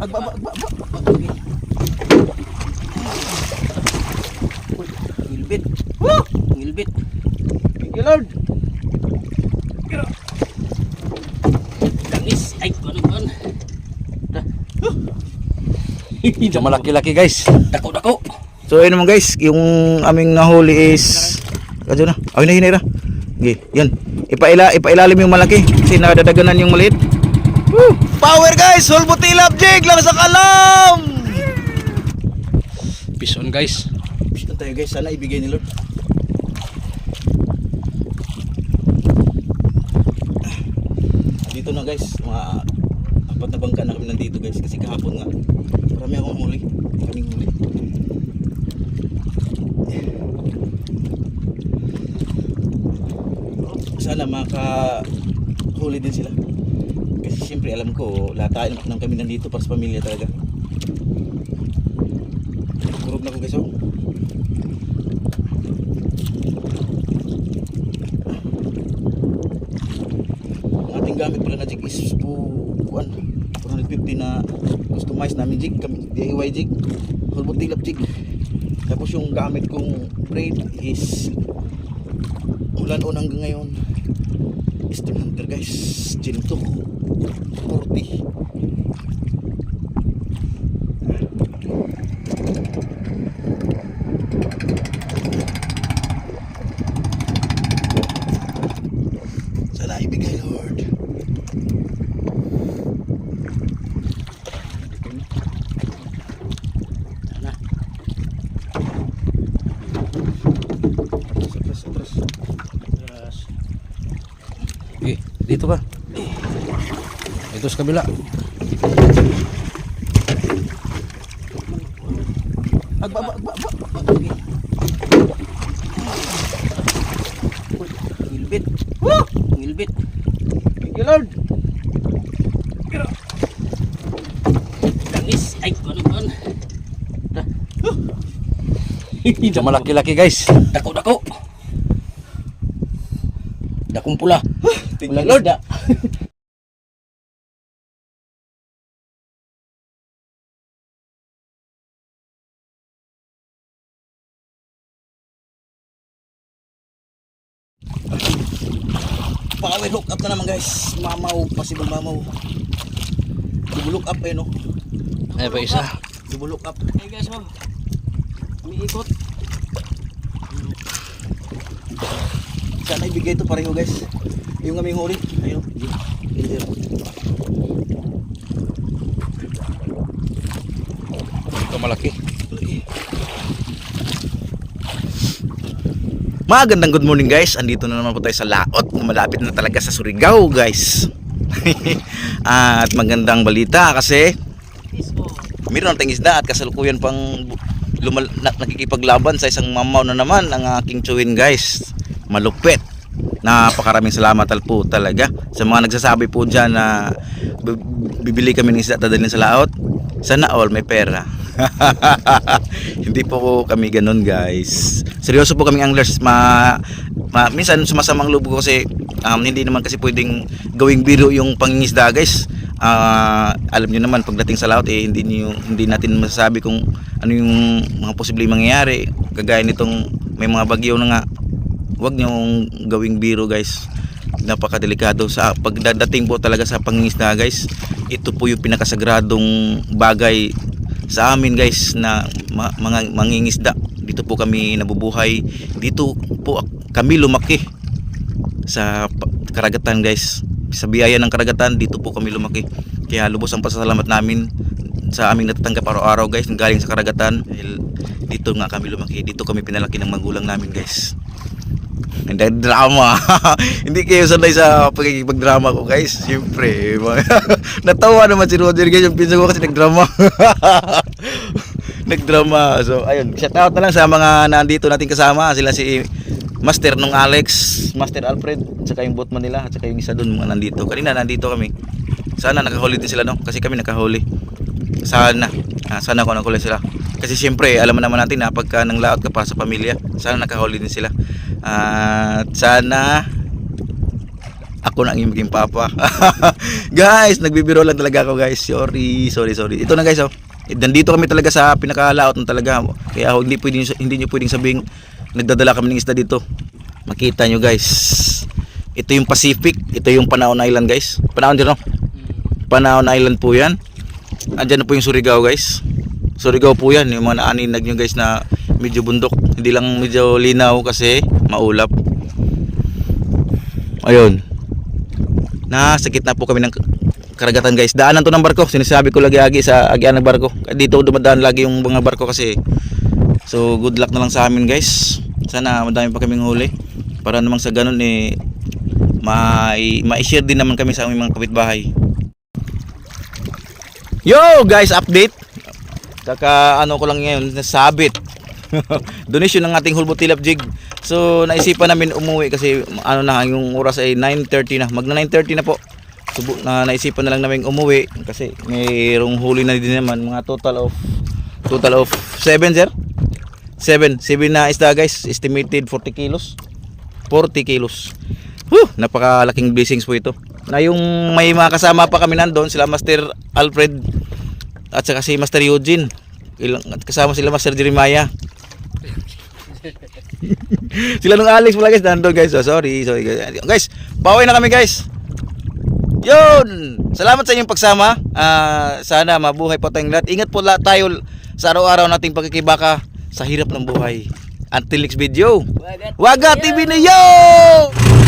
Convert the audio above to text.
Agba, agba, agba, agba. Okay. Uy, ngilbit. Woo! Ngilbit. Thank you, Lord. Langis. Ay, kuan kuan. Medyo malaki-laki guys. Dako, dako. So ayun naman guys, yung aming nahuli is Kadyo na. Ay na hinira. Okay, yan. Ipaila ipailalim yung malaki kasi nadadaganan yung maliit. Woo! Power guys! Butilap jig lang sa kalam. Pison, guys. Basta tayo guys, sana ibigay ni Lord. Dito na guys, mga apat na bangka na kami nandito guys kasi kahapon nga marami akong huli. Kaming huli. Sana makahuli din sila. Siyempre alam ko, lahat ng kami nandito para sa pamilya talaga. Kurog na ko guys oh. Ating gamit pala na jig is po kuan 450 na customized namin jig DIY jig hulbot tilap jig tapos yung gamit kong braid is ulan on hanggang ngayon is 300 guys. Ginto 40 sana ibigay Lord Sana. Atras, atras. Yes. Eh, dito ka. Ito sa kabila. Agba, agba, agba, agba. Okay. Uy, ngilbit. Woo! Ngilbit. Thank you, Lord. Langis. Ay, kuan kuan. Medyo malaki-laki guys. Dako, dako. Dakong pula. Thank you, Lord. Power hook up na naman guys. Mamaw, possible mamaw. Double hook up eh no. Ay, pa isa. Double hook up. Hey guys, ma'am. Umiikot. Sana ibigay ito pareho guys. Yung aming huli. Ayun. Ayun. Ito malaki. Magandang good morning guys. Andito na naman po tayo sa Laot. Malapit na talaga sa Surigao guys. at magandang balita kasi. Meron tayong isda at kasalukuyan pang lumal, na, nakikipaglaban sa isang mamaw na naman ang aking chewin guys. Malupit. Napakaraming salamat po talaga sa mga nagsasabi po dyan na bi- bibili kami ng isda at dadalhin sa laot. Sana all may pera. Hindi po kami ganun guys. Seryoso po kaming anglers. Ma, ma minsan sumasamang loob ko kasi um, hindi naman kasi pwedeng gawing biro yung pangingisda guys. Ah, alam niyo naman pagdating sa laut eh hindi niyo hindi natin masasabi kung ano yung mga posibleng mangyayari. Kagaya nitong may mga bagyo na nga. Huwag niyo gawing biro guys. Napakadelikado sa pagdadating po talaga sa pangingisda guys. Ito po yung pinakasagradong bagay sa amin guys na ma- mga mangingisda. Dito po kami nabubuhay. Dito po kami lumaki sa karagatan guys sa biyaya ng karagatan dito po kami lumaki kaya lubos ang pasasalamat namin sa aming natatanggap araw-araw guys galing sa karagatan dito nga kami lumaki dito kami pinalaki ng magulang namin guys hindi drama hindi kayo sanay sa pagkikipagdrama ko guys siyempre mga- natawa naman si Roger guys yung pinsan ko kasi nagdrama nagdrama so ayun shout out na lang sa mga nandito natin kasama sila si Master nung Alex, Master Alfred, at saka yung boatman nila, at saka yung isa doon mga nandito. Kanina nandito kami. Sana nakahuli din sila no, kasi kami nakahuli. Sana, ah, sana ko nakahuli sila. Kasi siyempre, alam naman natin na pagka nang laot ka para sa pamilya, sana nakahuli din sila. At sana ako na ang maging papa. guys, nagbibiro lang talaga ako guys. Sorry, sorry, sorry. Ito na guys oh. Nandito kami talaga sa pinakalaot ng talaga. Kaya oh, hindi pwedeng hindi niyo pwedeng sabing nagdadala kami ng isda dito. Makita nyo guys. Ito yung Pacific, ito yung Panaon Island guys. Panaon din no? Panaon Island po 'yan. Andiyan na po yung Surigao guys. Surigao po 'yan, yung mga naaninag nyo guys na medyo bundok. Hindi lang medyo linaw kasi maulap. Ayun. Nasa gitna po kami ng karagatan guys. Daanan to ng barko. Sinasabi ko lagi-agi sa agian ng barko. Dito dumadaan lagi yung mga barko kasi. So good luck na lang sa amin guys. Sana madami pa kaming huli. Para namang sa ganun eh mai ma-share din naman kami sa aming mga kapitbahay. Yo guys, update. Kaka ano ko lang ngayon, nasabit. Donation ng ating Hulbo Tilap Jig. So naisipan namin umuwi kasi ano na yung oras ay 9:30 na. Magna 9:30 na po. Subo na naisipan na lang namin umuwi kasi mayroong huli na din naman mga total of total of 7 sir. 7, 7 na isda guys, estimated 40 kilos. 40 kilos. Whew, napakalaking blessings po ito. Na yung may mga kasama pa kami nandoon, sila Master Alfred at saka si Master Eugene. Ilang, at kasama sila Master Jeremiah. sila nung Alex pala guys, nandoon guys. Oh, sorry, sorry guys. Guys, pauwi na kami guys. Yun! Salamat sa inyong pagsama. Ah, sana mabuhay po tayong lahat. Ingat po lahat tayo sa araw-araw nating pagkikibaka sa hirap ng buhay. Until next video. Waga TV na yo!